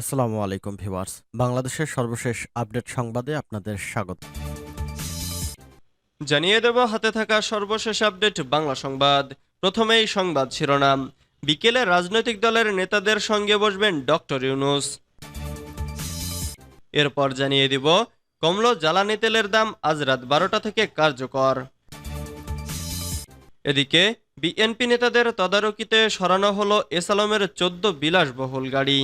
আসসালামু আলাইকুম ভিউয়ার্স। বাংলাদেশের সর্বশেষ আপডেট সংবাদে আপনাদের স্বাগত। জানিয়ে দেব, হাতে থাকা সর্বশেষ আপডেট বাংলা সংবাদ। প্রথমেই সংবাদ শিরোনাম। বিকেলে রাজনৈতিক দলের নেতাদের সঙ্গে বসবেন ডক্টর ইউনুস। এরপর জানিয়ে দিব, কমলো জ্বালানি তেলের দাম আজ রাত বারোটা থেকে কার্যকর। এদিকে, বিএনপি নেতাদের তদারকিতে সরানো হলো এসালমের চোদ্দ বিলাসবহুল গাড়ি।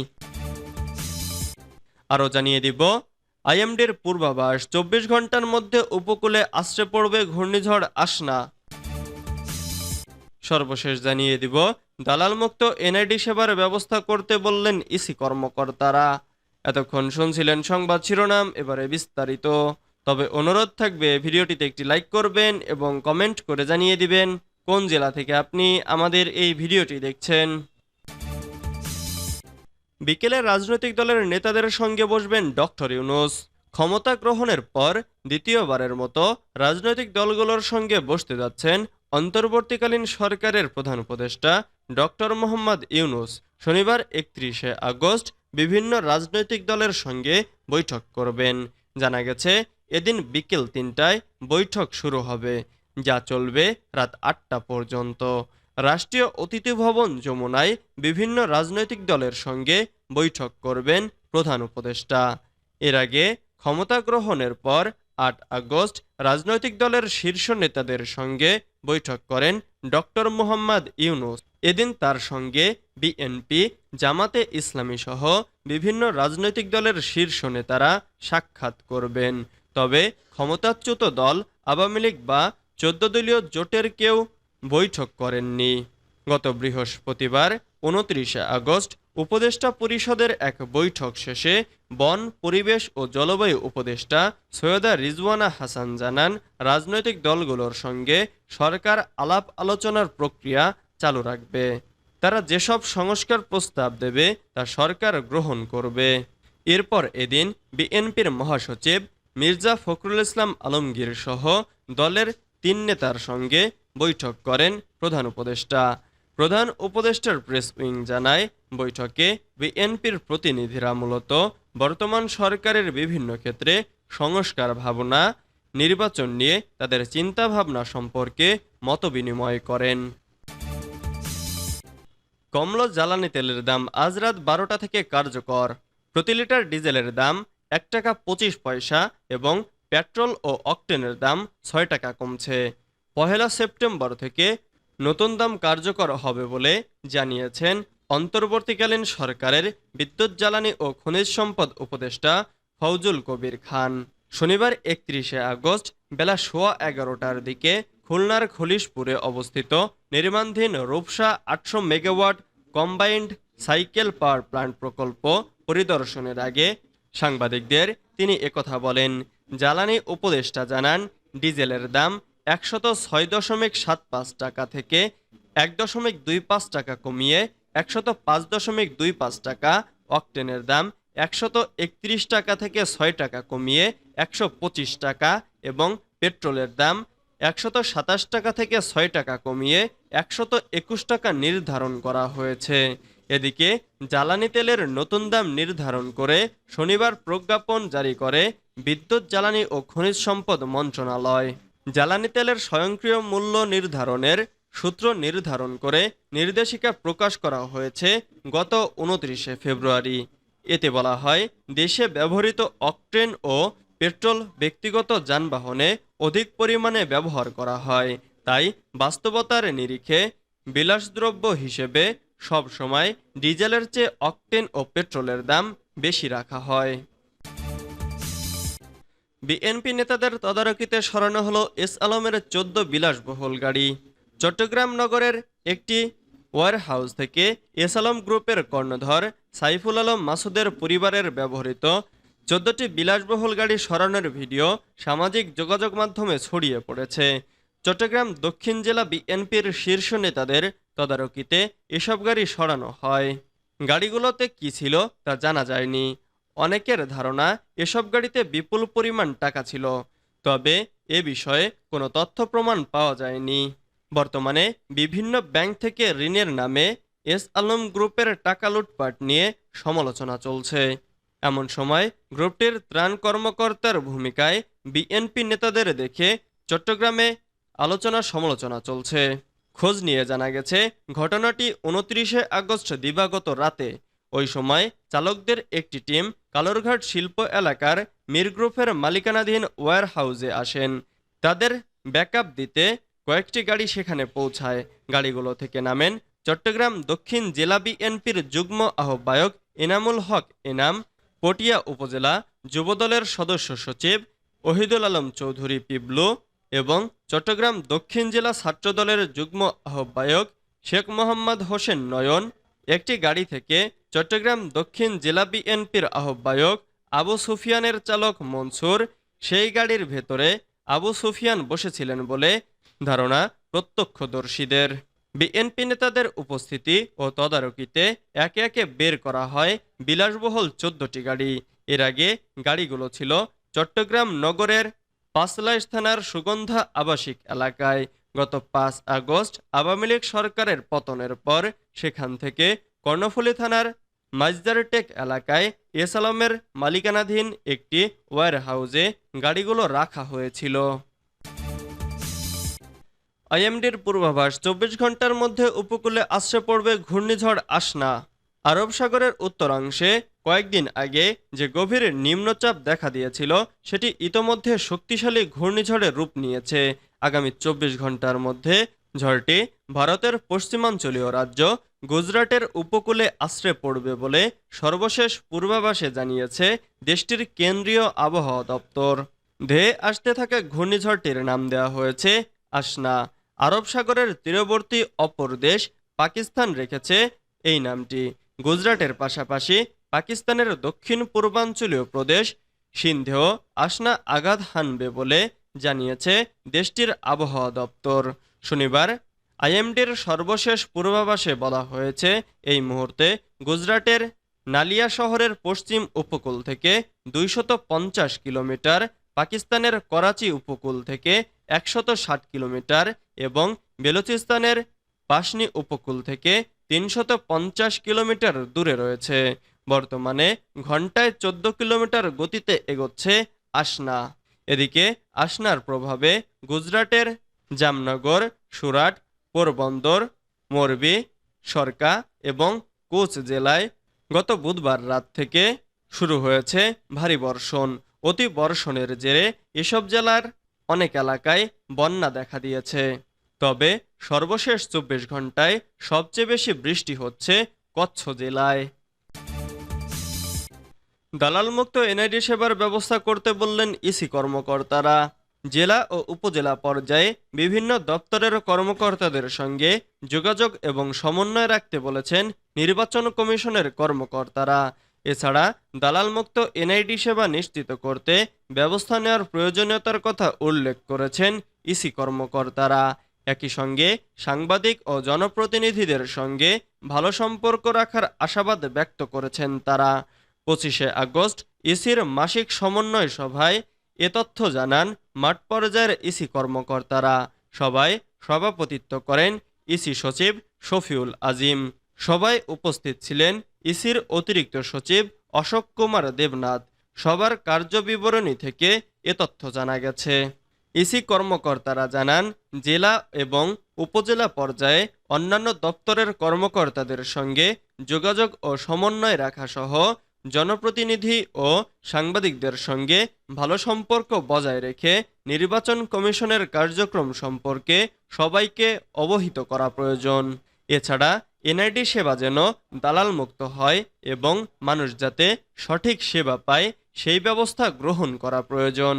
আরও জানিয়ে দিব। আইএমডির পূর্বাভাস, চব্বিশ ঘণ্টার মধ্যে উপকূলে আশ্রে পড়বে ঘূর্ণিঝড় আসনা সর্বশেষ জানিয়ে দিব, দালালমুক্ত এনআইডি সেবার ব্যবস্থা করতে বললেন ইসি কর্মকর্তারা। এতক্ষণ শুনছিলেন সংবাদ শিরোনাম, এবারে বিস্তারিত। তবে অনুরোধ থাকবে, ভিডিওটিতে একটি লাইক করবেন এবং কমেন্ট করে জানিয়ে দিবেন কোন জেলা থেকে আপনি আমাদের এই ভিডিওটি দেখছেন। বিকেলে রাজনৈতিক দলের নেতাদের সঙ্গে বসবেন ডক্টর ইউনুস। ক্ষমতা গ্রহণের পর দ্বিতীয়বারের মতো রাজনৈতিক দলগুলোর সঙ্গে বসতে যাচ্ছেন অন্তর্বর্তীকালীন সরকারের প্রধান উপদেষ্টা ডক্টর মোহাম্মদ ইউনুস। শনিবার একত্রিশে আগস্ট বিভিন্ন রাজনৈতিক দলের সঙ্গে বৈঠক করবেন। জানা গেছে, এদিন বিকেল তিনটায় বৈঠক শুরু হবে, যা চলবে রাত আটটা পর্যন্ত। রাষ্ট্রীয় অতিথি ভবন যমুনায় বিভিন্ন রাজনৈতিক দলের সঙ্গে বৈঠক করবেন প্রধান উপদেষ্টা। এর আগে ক্ষমতা গ্রহণের পর আট আগস্ট রাজনৈতিক দলের শীর্ষ নেতাদের সঙ্গে বৈঠক করেন ডক্টর মোহাম্মদ ইউনুস। এদিন তার সঙ্গে বিএনপি, জামাতে ইসলামী সহ বিভিন্ন রাজনৈতিক দলের শীর্ষ নেতারা সাক্ষাৎ করবেন। তবে ক্ষমতাচ্যুত দল আওয়ামী লীগ বা চোদ্দ দলীয় জোটের কেউ বৈঠক করেননি। গত বৃহস্পতিবার উনত্রিশে আগস্ট উপদেষ্টা পরিষদের এক বৈঠক শেষে বন, পরিবেশ ও জলবায়ু উপদেষ্টা সৈয়দা রিজওয়ানা হাসান জানান, রাজনৈতিক দলগুলোর সঙ্গে সরকার আলাপ আলোচনার প্রক্রিয়া চালু রাখবে। তারা যেসব সংস্কার প্রস্তাব দেবে, তা সরকার গ্রহণ করবে। এরপর এদিন বিএনপির মহাসচিব মির্জা ফখরুল ইসলাম আলমগীর সহ দলের তিন নেতার সঙ্গে বৈঠক করেন প্রধান উপদেষ্টা। প্রধান উপদেষ্টার প্রেস উইং জানায়, বৈঠকে বিএনপির প্রতিনিধিরা মূলত বর্তমান সরকারের বিভিন্ন ক্ষেত্রে সংস্কার ভাবনা, নির্বাচন নিয়ে তাদের চিন্তাভাবনা সম্পর্কে মতবিনিময় করেন। কমল জ্বালানি তেলের দাম আজ রাত বারোটা থেকে কার্যকর। প্রতি লিটার ডিজেলের দাম এক টাকা পঁচিশ পয়সা এবং পেট্রোল ও অকটেনের দাম ছয় টাকা কমছে। পহেলা সেপ্টেম্বর থেকে নতুন দাম কার্যকর হবে বলে জানিয়েছেন অন্তর্বর্তীকালীন সরকারের বিদ্যুৎ জ্বালানি ও খনিজ সম্পদ উপদেষ্টা ফৌজুল কবির খান। শনিবার একত্রিশে আগস্ট বেলা সোয়া এগারোটার দিকে খুলনার খলিশপুরে অবস্থিত নির্মাণধীন রূপসা আটশো megawatt combined cycle power plant প্রকল্প পরিদর্শনের আগে সাংবাদিকদের তিনি একথা বলেন। জ্বালানি উপদেষ্টা জানান, ডিজেলের দাম একশত ছয় দশমিক সাত পাঁচ টাকা থেকে এক দশমিক দুই পাঁচ টাকা কমিয়ে একশত পাঁচ দশমিক দুই পাঁচ টাকা অকটেনের দাম একশত একত্রিশ টাকা থেকে ছয় টাকা কমিয়ে একশো পঁচিশ টাকা এবং পেট্রোলের দাম একশত সাতাশ টাকা থেকে ছয় টাকা কমিয়ে একশত একুশ টাকা নির্ধারণ করা হয়েছে। এদিকে, জ্বালানি তেলের নতুন দাম নির্ধারণ করে শনিবার প্রজ্ঞাপন জারি করে বিদ্যুৎ, জ্বালানি ও খনিজ সম্পদ মন্ত্রণালয়। জ্বালানি তেলের স্বয়ংক্রিয় মূল্য নির্ধারণের সূত্র নির্ধারণ করে নির্দেশিকা প্রকাশ করা হয়েছে গত উনত্রিশে ফেব্রুয়ারি। এতে বলা হয়, দেশে ব্যবহৃত অকটেন ও পেট্রোল ব্যক্তিগত যানবাহনে অধিক পরিমাণে ব্যবহার করা হয়। তাই বাস্তবতার নিরিখে বিলাসদ্রব্য হিসেবে সব সময় ডিজেলের চেয়ে অকটেন ও পেট্রোলের দাম বেশি রাখা হয়। বিএনপি নেতাদের তদারকিতে সরানো হলো এস আলমের চোদ্দ বিলাসবহুল গাড়ি। চট্টগ্রাম নগরের একটি ওয়ার হাউস থেকে এস আলম গ্রুপের কর্ণধর সাইফুল আলম মাসুদের পরিবারের ব্যবহৃত চোদ্দটি বিলাসবহুল গাড়ি সরানোর ভিডিও সামাজিক যোগাযোগ মাধ্যমে ছড়িয়ে পড়েছে। চট্টগ্রাম দক্ষিণ জেলা বিএনপির শীর্ষ নেতাদের তদারকিতে এসব গাড়ি সরানো হয়। গাড়িগুলোতে কি ছিল তা জানা যায়নি। অনেকের ধারণা এসব গাড়িতে বিপুল পরিমাণ টাকা ছিল। তবে এ বিষয়ে কোনো তথ্য প্রমাণ পাওয়া যায়নি। বর্তমানে বিভিন্ন ব্যাংক থেকে ঋণের নামে এস আলম গ্রুপের টাকা লুটপাট নিয়ে সমালোচনা চলছে। এমন সময় গ্রুপটির ত্রাণ কর্মকর্তার ভূমিকায় বিএনপি নেতাদের দেখে চট্টগ্রামে আলোচনা সমালোচনা চলছে। খোঁজ নিয়ে জানা গেছে, ঘটনাটি উনত্রিশে আগস্ট দিবাগত রাতে ওই সময় চালকদের একটি টিম কালুরঘাট শিল্প এলাকার মির গ্রুপের মালিকানাধীন ওয়ার হাউসে আসেন। তাদের ব্যাকআপ দিতে কয়েকটি গাড়ি সেখানে পৌঁছায়। গাড়িগুলো থেকে নামেন চট্টগ্রাম দক্ষিণ জেলা বিএনপির যুগ্ম আহ্বায়ক এনামুল হক এনাম, পটিয়া উপজেলা যুবদলের সদস্য সচিব ওহিদুল আলম চৌধুরী পিবলু এবং চট্টগ্রাম দক্ষিণ জেলা ছাত্রদলের যুগ্ম আহ্বায়ক শেখ মোহাম্মদ হোসেন নয়ন একটি গাড়ি থেকে চট্টগ্রাম দক্ষিণ জেলা বিএনপির আহ্বায়ক আবু সুফিয়ানের চালক মনসুর সেই গাড়ির ভেতরে আবু সুফিয়ান বসেছিলেন বলে ধারণা প্রত্যক্ষদর্শীদের। বিএনপি নেতাদের উপস্থিতি ও তদারকিতে একে একে বের করা হয় বিলাসবহুল চোদ্দটি গাড়ি। এর আগে গাড়িগুলো ছিল চট্টগ্রাম নগরের পাঁচলাইশ থানার সুগন্ধা আবাসিক এলাকায় গত পাঁচ আগস্ট আওয়ামী লীগ সরকারের পতনের পর সেখান থেকে কর্ণফুলী থানার মাজদারটেক এলাকায় এস আলমের মালিকানাধীন একটি ওয়্যার হাউসে গাড়িগুলো রাখা হয়েছিল। আইএমডির পূর্বাভাস চব্বিশ ঘণ্টার মধ্যে উপকূলে আশ্রে পড়বে ঘূর্ণিঝড় আসনা আরব সাগরের উত্তরাংশে কয়েকদিন আগে যে গভীর নিম্নচাপ দেখা দিয়েছিল, সেটি ইতোমধ্যে শক্তিশালী ঘূর্ণিঝড়ের রূপ নিয়েছে। আগামী চব্বিশ ঘণ্টার মধ্যে ঝড়টি ভারতের পশ্চিমাঞ্চলীয় রাজ্য গুজরাটের উপকূলে আশ্রে পড়বে বলে সর্বশেষ পূর্বাভাসে জানিয়েছে দেশটির কেন্দ্রীয় আবহাওয়া দপ্তর। ধেয়ে আসতে থাকা ঘূর্ণিঝড়টির নাম দেওয়া হয়েছে আসনা। আরব সাগরের তীরবর্তী অপর দেশ পাকিস্তান রেখেছে এই নামটি। গুজরাটের পাশাপাশি পাকিস্তানের দক্ষিণ পূর্বাঞ্চলীয় প্রদেশ সিন্ধেও আসনা আঘাত হানবে বলে জানিয়েছে দেশটির আবহাওয়া দপ্তর। শনিবার আইএমডির সর্বশেষ পূর্বাভাসে বলা হয়েছে, এই মুহূর্তে গুজরাটের নালিয়া শহরের পশ্চিম উপকূল থেকে দুইশত কিলোমিটার, পাকিস্তানের করাচি উপকূল থেকে একশত কিলোমিটার এবং বেলুচিস্তানের পাশনি উপকূল থেকে তিনশত পঞ্চাশ কিলোমিটার দূরে রয়েছে। বর্তমানে ঘন্টায় চোদ্দ কিলোমিটার গতিতে এগোচ্ছে আসনা এদিকে আসনার প্রভাবে গুজরাটের জামনগর, সুরাট, পোরবন্দর, মোরবি, সরকা এবং কোচ জেলায় গত বুধবার রাত থেকে শুরু হয়েছে ভারী বর্ষণ। অতি বর্ষণের জেরে এসব জেলার অনেক এলাকায় বন্যা দেখা দিয়েছে। তবে সর্বশেষ চব্বিশ ঘন্টায় সবচেয়ে বেশি বৃষ্টি হচ্ছে কচ্ছ জেলায়। দালালমুক্ত এনআইডি সেবার ব্যবস্থা করতে বললেন ইসি কর্মকর্তারা। জেলা ও উপজেলা পর্যায়ে বিভিন্ন দপ্তরের কর্মকর্তাদের সঙ্গে যোগাযোগ এবং সমন্বয় রাখতে বলেছেন নির্বাচন কমিশনের কর্মকর্তারা। এছাড়া দালালমুক্ত এনআইডি সেবা নিশ্চিত করতে ব্যবস্থা নেওয়ার প্রয়োজনীয়তার কথা উল্লেখ করেছেন ইসি কর্মকর্তারা। একই সঙ্গে সাংবাদিক ও জনপ্রতিনিধিদের সঙ্গে ভালো সম্পর্ক রাখার আশাবাদ ব্যক্ত করেছেন তারা। পঁচিশে আগস্ট ইসির মাসিক সমন্বয় সভায় এ তথ্য জানান মাঠ পর্যায়ের ইসি কর্মকর্তারা। সবাই সভাপতিত্ব করেন ইসি সচিব শফিউল আজিম। সবাই উপস্থিত ছিলেন ইসির অতিরিক্ত সচিব অশোক কুমার দেবনাথ। সবার কার্যবিবরণী থেকে এ তথ্য জানা গেছে। ইসি কর্মকর্তারা জানান, জেলা এবং উপজেলা পর্যায়ে অন্যান্য দপ্তরের কর্মকর্তাদের সঙ্গে যোগাযোগ ও সমন্বয় রাখা সহ জনপ্রতিনিধি ও সাংবাদিকদের সঙ্গে ভালো সম্পর্ক বজায় রেখে নির্বাচন কমিশনের কার্যক্রম সম্পর্কে সবাইকে অবহিত করা প্রয়োজন। এছাড়া এনআইডি সেবা যেন দালাল মুক্ত হয় এবং মানুষ যাতে সঠিক সেবা পায়, সেই ব্যবস্থা গ্রহণ করা প্রয়োজন।